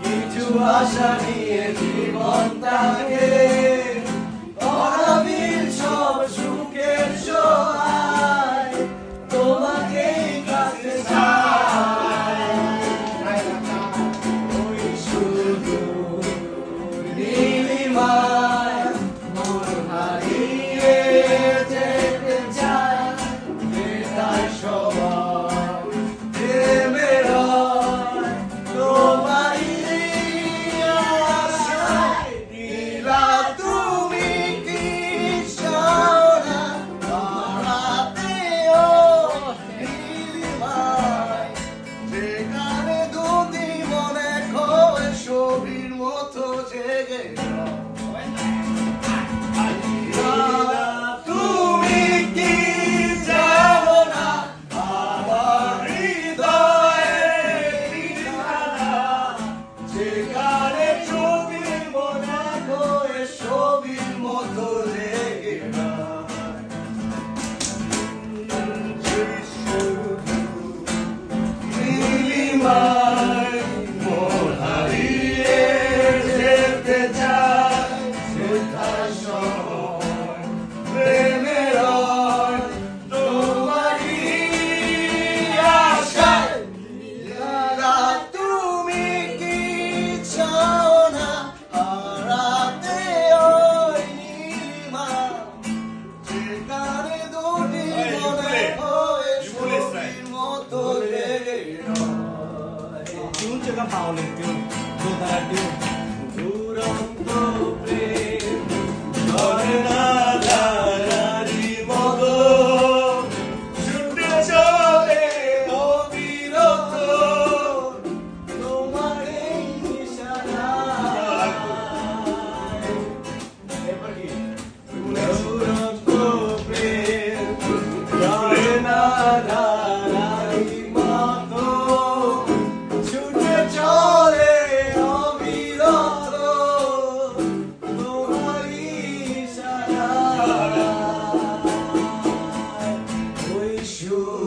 কিছু আশা নিয়ে জীবনটাকে 사 llegan Paulo, teu, toda teu, durando. Senhor.